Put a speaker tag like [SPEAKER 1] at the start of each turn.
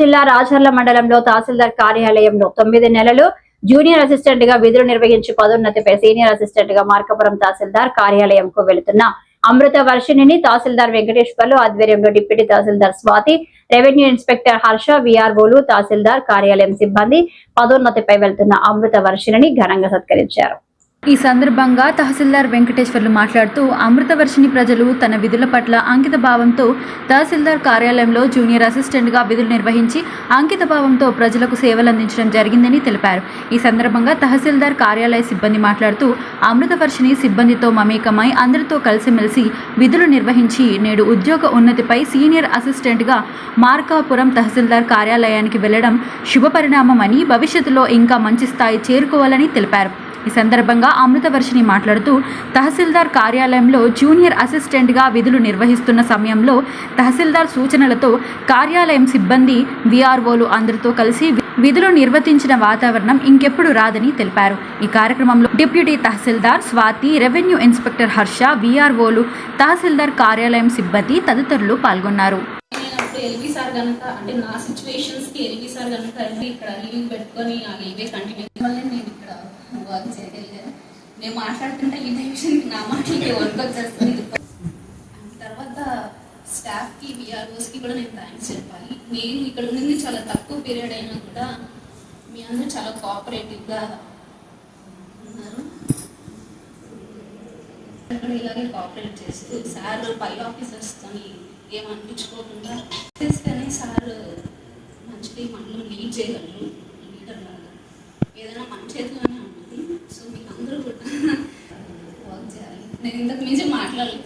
[SPEAKER 1] జిల్లా రాజర్ల మండలంలో తహసీల్దార్ కార్యాలయంలో తొమ్మిది నెలలు జూనియర్ అసిస్టెంట్గా విధులు నిర్వహించి పదోన్నతిపై సీనియర్ అసిస్టెంట్గా మార్కపురం తహసీల్దార్ కార్యాలయంకు వెళుతున్న. అమృత వర్షిణిని తహసీల్దార్ వెంకటేశ్వర్లు ఆధ్వర్యంలో deputy tahsildar Swathi revenue inspector Harsha విఆర్ఓలు tahsildar కార్యాలయం సిబ్బంది పదోన్నతిపై వెళ్తున్న అమృత వర్షిణిని ఘనంగా సత్కరించారు.
[SPEAKER 2] ఈ సందర్భంగా తహసీల్దార్ వెంకటేశ్వర్లు మాట్లాడుతూ అమృతవర్షిని ప్రజలు తన విధుల పట్ల అంకిత భావంతో తహసీల్దార్ కార్యాలయంలో జూనియర్ అసిస్టెంట్గా విధులు నిర్వహించి అంకిత భావంతో ప్రజలకు సేవలు అందించడం జరిగిందని తెలిపారు. ఈ సందర్భంగా తహసీల్దార్ కార్యాలయ సిబ్బంది మాట్లాడుతూ అమృతవర్షిని సిబ్బందితో మమేకమై అందరితో కలిసిమెలిసి విధులు నిర్వహించి నేడు ఉద్యోగ ఉన్నతిపై సీనియర్ అసిస్టెంట్గా మార్కాపురం తహసీల్దార్ కార్యాలయానికి వెళ్ళడం శుభపరిణామమని భవిష్యత్తులో ఇంకా మంచి స్థాయి చేరుకోవాలని తెలిపారు. ఈ సందర్భంగా అమృతవర్షిని మాట్లాడుతూ తహసీల్దార్ కార్యాలయంలో జూనియర్ అసిస్టెంట్గా విధులు నిర్వహిస్తున్న సమయంలో తహసీల్దార్ సూచనలతో కార్యాలయం సిబ్బంది విఆర్ఓలు అందరితో కలిసి విధులు నిర్వర్తించిన వాతావరణం ఇంకెప్పుడు రాదని తెలిపారు. ఈ కార్యక్రమంలో deputy tahsildar Swathi revenue inspector Harsha విఆర్ఓలు tahsildar కార్యాలయం సిబ్బంది తదితరులు పాల్గొన్నారు.
[SPEAKER 3] ఎల్వి సార్ కనుక అంటే నా సిచ్యువేషన్స్కి ఎల్వి సార్ కనుక ఇక్కడ లీవ్ పెట్టుకొని ఆ లీవే కంటిన్యూ వల్ల నేను వర్క్ చేయగలిగాను. నేను మాట్లాడుతుంటే ఈ టెన్షన్ నా మాటలకి వర్క్ వచ్చేస్తుంది. తర్వాత స్టాఫ్కి కి కూడా నేను థ్యాంక్స్ చెప్పాలి. నేను ఇక్కడ ఉండింది చాలా తక్కువ పీరియడ్ అయినా కూడా మీ అందరూ చాలా కోఆపరేటివ్గా ఉన్నారు. అక్కడ ఇలాగే కోఆపరేట్ చేస్తూ సార్ పై ఆఫీసర్స్తో ఏం అనిపించుకోకుండా చేస్తేనే సార్ మంచిది మనలో లీడ్ చేయగలరు లీడర్ లాగా ఏదైనా మన చేతిలో ఉంటుంది సో మీకు అందరూ కూడా వర్క్ చేయాలి. నేను ఇంతకు మించి మాట్లాడలేదు.